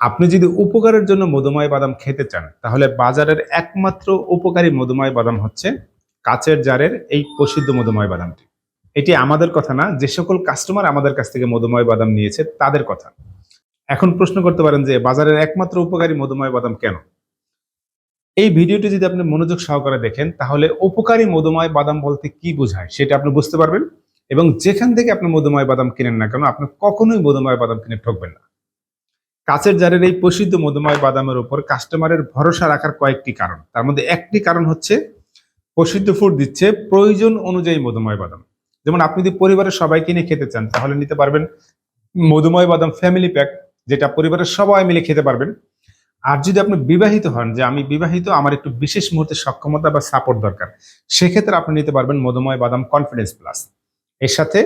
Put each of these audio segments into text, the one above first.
আপনি যদি উপকারের জন্য মধুময় বাদাম খেতে চান, তাহলে বাজারের একমাত্র উপকারী মধুময় বাদাম হচ্ছে কাচের জারের এই প্রসিদ্ধ মধুময় বাদামটি। এটি আমাদের কথা না, যে সকল কাস্টমার আমাদের কাছ থেকে মধুময় বাদাম নিয়েছে, তাদের কথা। এখন প্রশ্ন করতে পারেন যে, বাজারের একমাত্র উপকারী মধুময় বাদাম কেন? এই ভিডিওটি যদি আপনি মনোযোগ সহকারে দেখেন, তাহলে উপকারী মধুময় বাদাম বলতে কি বোঝায়, সেটা আপনি বুঝতে পারবেন। এবং যেখান থেকে আপনি মধুময় বাদাম কিনেন না কেন, আপনি কখনোই মধুময় বাদাম কিনে ঠকবেন না। কাচের জারের এই প্রসিদ্ধ মধুময় বাদামের উপর কাস্টমারের ভরসা রাখার কয়েকটি কারণ। তার মধ্যে একটি কারণ হচ্ছে প্রসিদ্ধ ফুড দিচ্ছে প্রয়োজন অনুযায়ী মধুময় বাদাম। যেমন আপনি যদি পরিবারের সবাই কিনে খেতে চান, তাহলে নিতে পারবেন মধুময় বাদাম ফ্যামিলি প্যাক যেটা পরিবারের সবাই মিলে খেতে পারবেন। আর যদি আপনি বিবাহিত হন, যে আমি বিবাহিত, আমার একটু বিশেষ মুহূর্তে সক্ষমতা বা সাপোর্ট দরকার, সেক্ষেত্রে আপনি নিতে পারবেন মধুময় বাদাম কনফিডেন্স প্লাস এর সাথে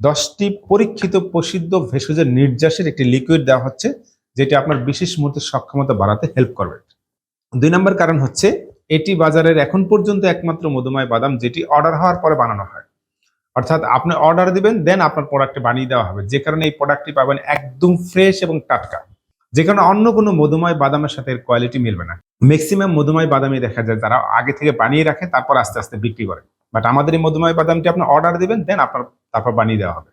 দশটি পরীক্ষিত প্রসিদ্ধ ভেষজের নির্যাসের একটি লিকুইড দেওয়া হচ্ছে যেটি আপনার বিশেষ মুহূর্তে সক্ষমতা বাড়াতে হেল্প করবে। দুই নম্বর কারণ হচ্ছে, এটি বাজারের এখন পর্যন্ত একমাত্র মধুময় বাদাম যেটি অর্ডার হওয়ার পরে বানানো হয়। অর্থাৎ আপনি অর্ডার দিবেন দেন আপনার প্রোডাক্টটি বানিয়ে দেওয়া হবে। যে কারণে এই প্রোডাক্টটি পাবেন একদম ফ্রেশ এবং টাটকা। যে কারণে অন্য কোনো মধুময় বাদামের সাথে এর কোয়ালিটি মিলবে না। ম্যাক্সিমাম মধুময় বাদামই দেখা যায়, যারা আগে থেকে বানিয়ে রাখে, তারপর আস্তে আস্তে বিক্রি করে। বাট আমাদের এই মধুময় বাদামটি আপনি অর্ডার দিবেন দেন আপনার, তারপর বানিয়ে দেওয়া হবে।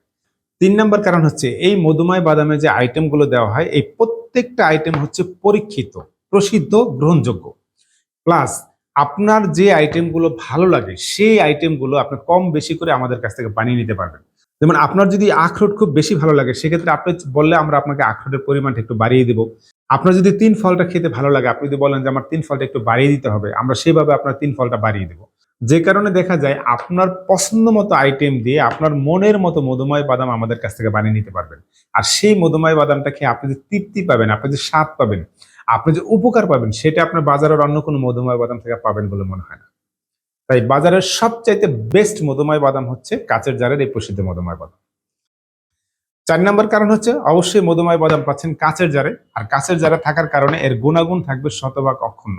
তিন নম্বর কারণ হচ্ছে এই মধুময় বাদামে যে আইটেমগুলো দেওয়া হয়, এই প্রত্যেকটা আইটেম হচ্ছে পরীক্ষিত, প্রসিদ্ধ, গ্রহণযোগ্য। প্লাস আপনার যে আইটেমগুলো ভালো লাগে, সেই আইটেমগুলো আপনি কম বেশি করে আমাদের কাছ থেকে বানিয়ে নিতে পারবেন। যেমন আপনার যদি আখরোট খুব বেশি ভালো লাগে, সেক্ষেত্রে আপনি বললে আমরা আপনাকে আখরোটের পরিমাণটা একটু বাড়িয়ে দেবো। আপনার যদি তিন ফলটা খেতে ভালো লাগে, আপনি যদি বলেন যে আমার তিন ফলটা একটু বাড়িয়ে দিতে হবে, আমরা সেভাবে আপনার তিন ফলটা বাড়িয়ে দেবো। যে কারণে দেখা যায় আপনার পছন্দ মতো আইটেম দিয়ে আপনার মনের মতো মধুময় বাদাম আমাদের কাছ থেকে বানিয়ে নিতে পারবেন। আর সেই মধুময় বাদামটা খেয়ে আপনি যে তৃপ্তি পাবেন, আপনি যে স্বাদ পাবেন, আপনি যে উপকার পাবেন, সেটা আপনার বাজারের অন্য কোনো মধুময় বাদাম থেকে পাবেন বলে মনে হয় না। তাই বাজারের সবচাইতে বেস্ট মধুময় বাদাম হচ্ছে কাচের জারের এই প্রসিদ্ধ মধুময় বাদাম। চার নম্বর কারণ হচ্ছে অবশ্যই মধুময় বাদাম পাচ্ছেন কাচের জারে, আর কাচের জারে থাকার কারণে এর গুণাগুণ থাকবে শতভাগ অক্ষুণ্ণ।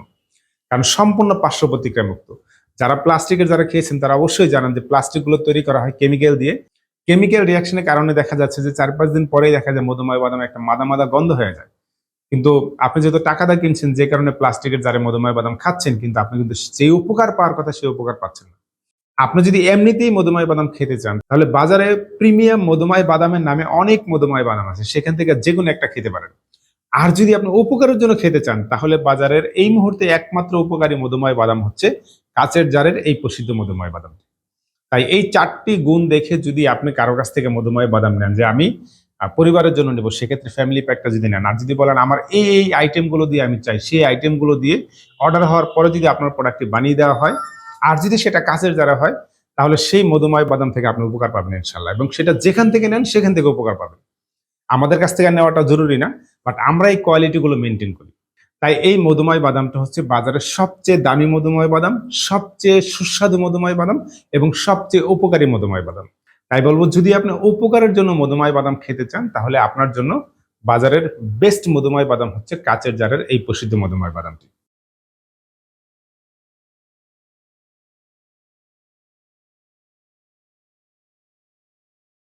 কারণ সম্পূর্ণ পার্শ্ব প্রতিক্রিয়া মুক্ত যারা প্লাস্টিকের যারা খেয়েছেন, তারা অবশ্যই জানেন যে প্লাস্টিকগুলো তৈরি করা হয় কেমিক্যাল দিয়ে। কেমিক্যাল রিয়াকশনের কারণে দেখা যাচ্ছে যে চার পাঁচ দিন পরেই দেখা যায় মধুময় বাদাম একটা মাদা মাদা গন্ধ হয়ে যায়। কিন্তু আপনি যেহেতু টাকা দা কিনছেন, যে কারণে প্লাস্টিকের জারে মধুময় বাদাম খাচ্ছেন, কিন্তু আপনি কিন্তু যে উপকার পাওয়ার কথা সেই উপকার পাচ্ছেন না। আপনি যদি এমনিতেই মধুময় বাদাম খেতে চান, তাহলে বাজারে প্রিমিয়াম মধুময় বাদামের নামে অনেক মধুময় বাদাম আছে। সেখান থেকে যে কোনো একটা খেতে পারেন। আর যদি আপনি উপকারের জন্য খেতে চান, তাহলে বাজারের এই মুহূর্তে একমাত্র উপকারী মধুময় বাদাম হচ্ছে কাচের জারের এই প্রসিদ্ধ মধুময় বাদাম তাই এই চারটি গুণ দেখে যদি আপনি কারও কাছ থেকে মধুময় বাদাম নেন যে আমি পরিবারের জন্য নেব, সেক্ষেত্রে ফ্যামিলি প্যাকটা যদি নেন। আর যদি বলেন আমার এই এই আইটেমগুলো দিয়ে আমি চাই, সেই আইটেমগুলো দিয়ে অর্ডার হওয়ার পরে যদি আপনার প্রোডাক্টটি বানিয়ে দেওয়া হয়, আর যদি সেটা কাচের যারা হয়, তাহলে সেই মধুময় বাদাম থেকে আপনি উপকার পাবেন ইনশাল্লাহ এবং সেটা যেখান থেকে নেন, সেখান থেকে উপকার পাবেন। আমাদের কাছ থেকে নেওয়াটা জরুরি না বাট আমরা এই কোয়ালিটিগুলো মেনটেন করি। তাই এই মধুময় বাদামটা হচ্ছে বাজারের সবচেয়ে দামি মধুময় বাদাম, সবচেয়ে সুস্বাদু মধুময় বাদাম এবং সবচেয়ে উপকারী মধুময় বাদাম। তাই বলব, যদি আপনি উপকারের জন্য মধুময় বাদাম খেতে চান, তাহলে আপনার জন্য বাজারের বেস্ট মধুময় বাদাম হচ্ছে কাচের জারের এই প্রসিদ্ধ মধুময় বাদামটি।